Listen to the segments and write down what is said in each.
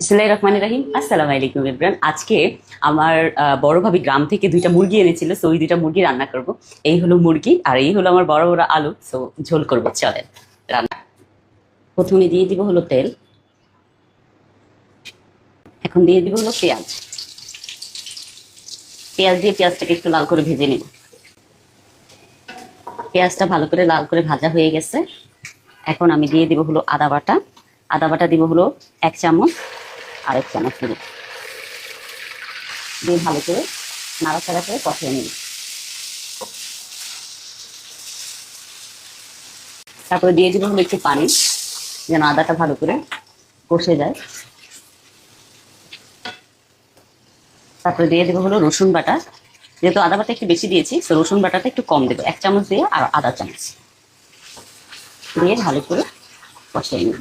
ইসলাই রহমান রাহিম। আসসালামু আলাইকুম ইব্রান আজকে আমার বড় ভাবি গ্রাম থেকে দুইটা মুরগি এনেছিল সো ওই দুইটা মুরগি রান্না করব। এই হলো মুরগি, আর এই হলো আমার বড় বড় আলু সো ঝোল করব, চলেন রান্না। প্রথমে দিয়ে দিব হলো তেল। এখন দিয়ে দিব হলো পেঁয়াজ। পেঁয়াজ দিয়ে পেঁয়াজটাকে একটু লাল করে ভেজে নিব। পেঁয়াজটা ভালো করে লাল করে ভাজা হয়ে গেছে। এখন আমি দিয়ে দিব হলো আদা বাটা। আদা বাটা দিব হলো এক চামচ। আর এক চামচ দিব দিয়ে ভালো করে নাড়াচাড়া করে কষিয়ে নিব। তারপরে দিয়ে দিব হলো একটু পানি, যেন আদাটা ভালো করে কষে যায়। তারপরে দিয়ে দেবো হলো রসুন বাটা। যেহেতু আদা বাটা একটু বেশি দিয়েছি, তো রসুন বাটাটা একটু কম দেবো, এক চামচ দিয়ে আর আদা চামচ। দিয়ে ভালো করে কষিয়ে নিব।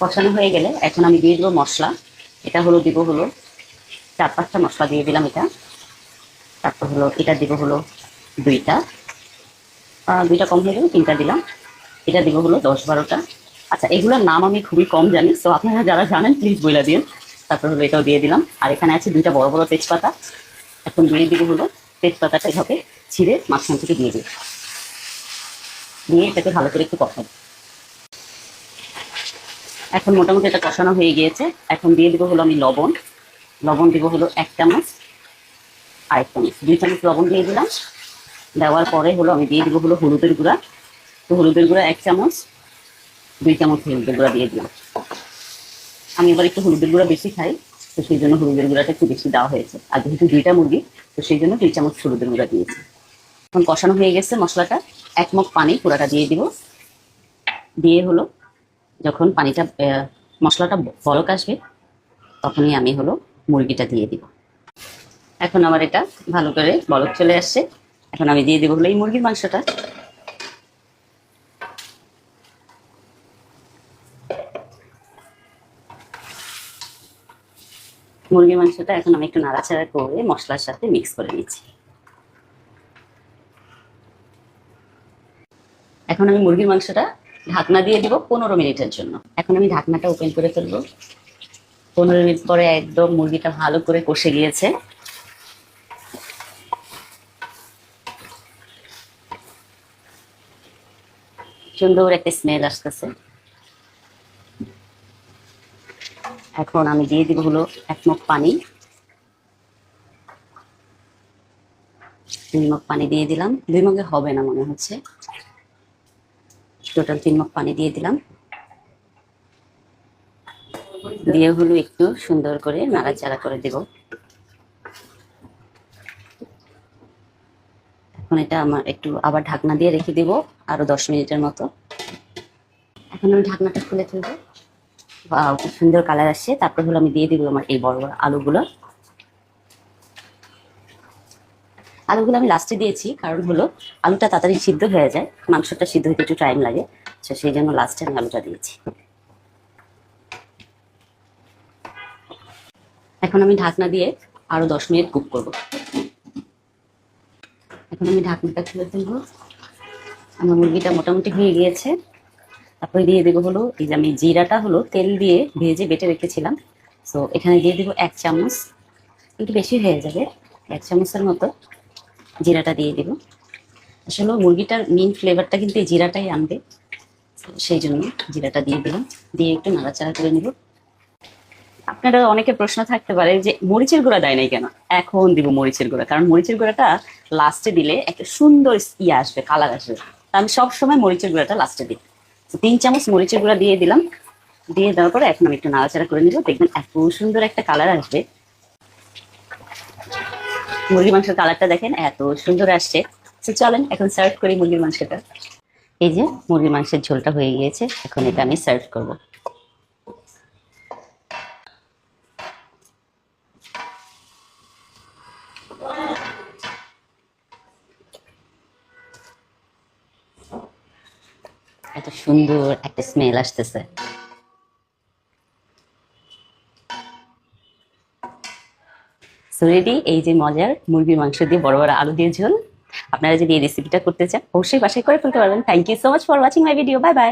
কষানো হয়ে গেলে এখন আমি দিয়ে দেবো মশলা। এটা হলো, দিব হলো চার পাঁচটা মশলা দিয়ে দিলাম এটা। তারপর হলো, এটা দিব হলো দুইটা। দুইটা কম হয়ে গেলে তিনটা দিলাম। এটা দিব হলো দশ বারোটা। আচ্ছা এগুলোর নাম আমি খুবই কম জানি তো আপনারা যারা জানেন প্লিজ বলে দিন। তারপর হলো এটাও দিয়ে দিলাম। আর এখানে আছে দুইটা বড় বড় তেজপাতা। এখন দিয়ে দিব হলো তেজপাতাটা এভাবে ছিঁড়ে মাঝখান থেকে দিয়ে দিই। দিয়ে এটাকে ভালো করে একটু কষাবো। এখন মোটামুটি এটা কষানো হয়ে গিয়েছে। এখন দিয়ে দিব হলো আমি লবণ। লবণ দিব হলো এক চামচ আর এক চামচ। দুই চামচ লবণ দিয়ে দিলাম। দেওয়ার পরে হলো আমি দিয়ে দিব হলো হলুদের গুঁড়া। তো হলুদের গুঁড়া এক চামচ, দুই চামচ হলুদের গুঁড়া দিয়ে দিলাম। আমি এবার একটু হলুদের গুঁড়া বেশি খাই, তো সেই জন্য হলুদের গুঁড়াটা একটু বেশি দেওয়া হয়েছে। আর যেহেতু দুইটা মুরগি, তো সেই জন্য দুই চামচ হলুদের গুঁড়া দিয়েছি। এখন কষানো হয়ে গেছে মশলাটা। এক পানি পুরাটা দিয়ে দিব। দিয়ে হলো যখন পানিটা মশলাটা বলক আসবে, তখনই আমি হলো মুরগিটা দিয়ে দিব। এখন আমার এটা ভালো করে বলক চলে আসছে। এখন আমি দিয়ে দিব হলো এই মুরগির মাংসটা। মুরগির মাংসটা এখন আমি একটু নাড়াচাড়া করে মশলার সাথে মিক্স করে নিচ্ছি। এখন আমি মুরগির মাংসটা ঢাকনা দিয়ে দিব পনেরো মিনিটের জন্য। এখন আমি ঢাকনাটা ওপেন করে ফেলব। পনেরো মিনিট পরে একদম মুরগিটা ভালো করে কষে গিয়েছে। সুন্দর একটা স্মেল আসতেছে। এখন আমি দিয়ে দিব হলো এক মগ পানি। দুই মগ পানি দিয়ে দিলাম। দুই মুখে হবে না মনে হচ্ছে। টোটাল তিন মগ পানি দিয়ে দিলাম। দিয়ে হলো একটু সুন্দর করে নাড়াচাড়া করে দেব। এখন এটা আমার একটু আবার ঢাকনা দিয়ে রেখে দেব আরও দশ মিনিটের মতো। এখন আমি ঢাকনাটা খুলে Wow, খুব সুন্দর কালার আসছে। তারপর হলো আমি দিয়ে দিব আমার এই বড় বড় আলুগুলো। আলুগুলো আমি লাস্টে দিয়েছি, কারণ হলো আলুটা তাড়াতাড়ি সিদ্ধ হয়ে যায়, মাংসটা সিদ্ধ হতে একটু টাইম লাগে তো সেই জন্য লাস্টে আমি আলুটা দিয়েছি। এখন আমি ঢাকনা দিয়ে আরও দশ মিনিট কুক করব। এখন আমি ঢাকনাটা খুলে ফেলব আমার মুরগিটা মোটামুটি হয়ে গিয়েছে। তারপরে দিয়ে দেবো হলো, এই যে আমি জিরাটা হলো তেল দিয়ে ভেজে বেটে রেখেছিলাম তো এখানে দিয়ে দেবো এক চামচ, একটু বেশি হয়ে যাবে, এক চামচের মতো। জিরাটা দিয়ে দেবো। আসলে মুরগিটার মেন ফ্লেভারটা কিন্তু এই জিরাটাই আনবে। সেই জন্য জিরাটা দিয়ে দিলাম। দিয়ে একটু নাড়াচাড়া করে নেব। আপনারা অনেকে প্রশ্ন থাকতে পারে যে মরিচের গুঁড়া দেয় নাই কেন? এখন দিব মরিচের গুঁড়া। কারণ মরিচের গুঁড়াটা লাস্টে দিলে একটা সুন্দর ইয়ে আসবে কালার আসবে। আমি সবসময় মরিচের গুঁড়াটা লাস্টে দিই। তিন চামচ মরিচের গুঁড়া দিয়ে দিলাম। দিয়ে দেওয়ার পরে এখন আমি একটু নাড়াচাড়া করে নিব। দেখবেন এত সুন্দর একটা কালার আসবে। মুরগির মাংসের কালারটা দেখেন, এত সুন্দর আসছে। চলেন, এখন সার্ভ করি মুরগির মাংসটা। এই যে মুরগির মাংসের ঝোলটা হয়ে গিয়েছে, এখন এটা আমি সার্ভ করব। এত সুন্দর একটা স্মেল আসতেছে। সো রেডি এই যে মজার মুরগির মাংস দিয়ে বড় বড় আলু দিয়ে ঝোল। আপনারা যদি এই রেসিপিটা করতে চান, অবশ্যই বাসায় করে ফেলতে পারবেন। Thank you so much for watching my video bye bye